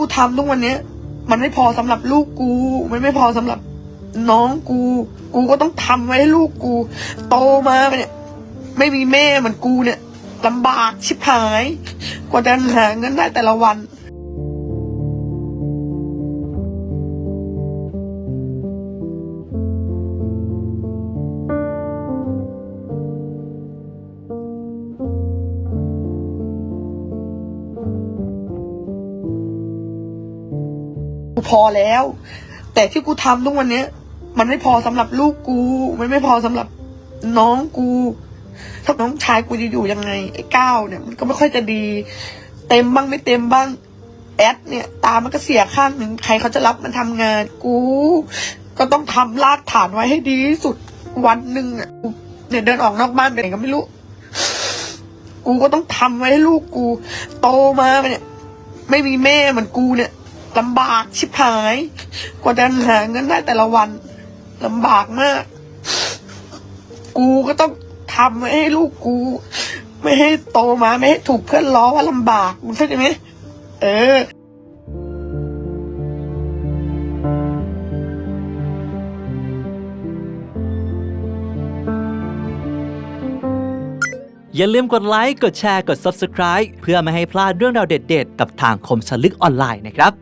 กูทำทุกวันเนี้ย มันไม่พอสำหรับลูกกู มันไม่พอสำหรับน้องกู กูก็ต้องทำไว้ให้ลูกกู โตมาเนี่ย ไม่มีแม่เหมือนกูเนี่ยลำบากชิบหาย กว่าจะหาเงินได้แต่ละวัน กูพอแล้ว แต่ที่กูทำทุกวันเนี้ย มันไม่พอสำหรับลูกกู มันไม่พอสำหรับน้องกูถ้าน้องชายกูจะอยู่ยังไงไอ้ก้าวเนี่ยมันก็ไม่ค่อยจะดี เต็มบ้างไม่เต็มบ้างแอดเนี่ย ตามันก็เสียข้างหนึ่งใครเขาจะรับมันทำงานกู ก็ต้องทำรากฐานไว้ให้ดีที่สุดวันหนึ่งอะเนี่ยเดินออกนอกบ้านไปไหนก็ไม่รู้ กูก็ต้องทำไว้ให้ลูกกู โตมาเนี่ย ไม่มีแม่เหมือนกูเนี่ย ลำบากชิบหาย กว่าจะหาเงินได้แต่ละวันลำบากมาก กูก็ต้องทำไว้ให้ลูกกู ไม่ให้โตมาไม่ให้ถูกเพื่อนล้อว่าลำบากมึงเข้าใจไหมเอออย่าลืมกดไลค์ กดแชร์ กด Subscribe เพื่อไม่ให้พลาดเรื่องราวเด็ดๆ กับทางคมสลึกออนไลน์นะครับ